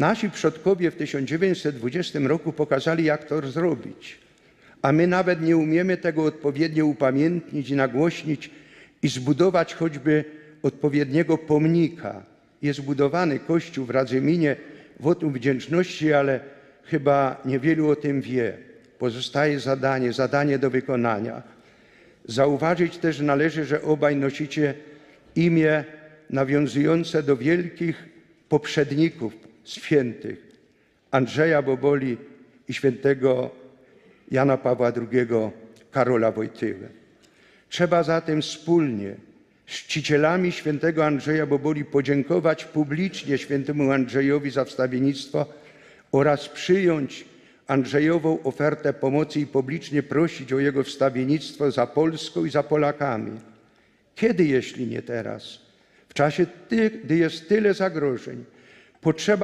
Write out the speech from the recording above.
Nasi przodkowie w 1920 roku pokazali, jak to zrobić, a my nawet nie umiemy tego odpowiednio upamiętnić i nagłośnić i zbudować choćby odpowiedniego pomnika. Jest budowany kościół w Radzyminie, wotum wdzięczności, ale chyba niewielu o tym wie. Pozostaje zadanie, zadanie do wykonania. Zauważyć też należy, że obaj nosicie imię nawiązujące do wielkich poprzedników świętych Andrzeja Boboli i świętego Jana Pawła II Karola Wojtyły. Trzeba zatem wspólnie z czcicielami świętego Andrzeja Boboli podziękować publicznie świętemu Andrzejowi za wstawiennictwo oraz przyjąć Andrzejową ofertę pomocy i publicznie prosić o jego wstawiennictwo za Polską i za Polakami. Kiedy, jeśli nie teraz? W czasie, gdy jest tyle zagrożeń, potrzeba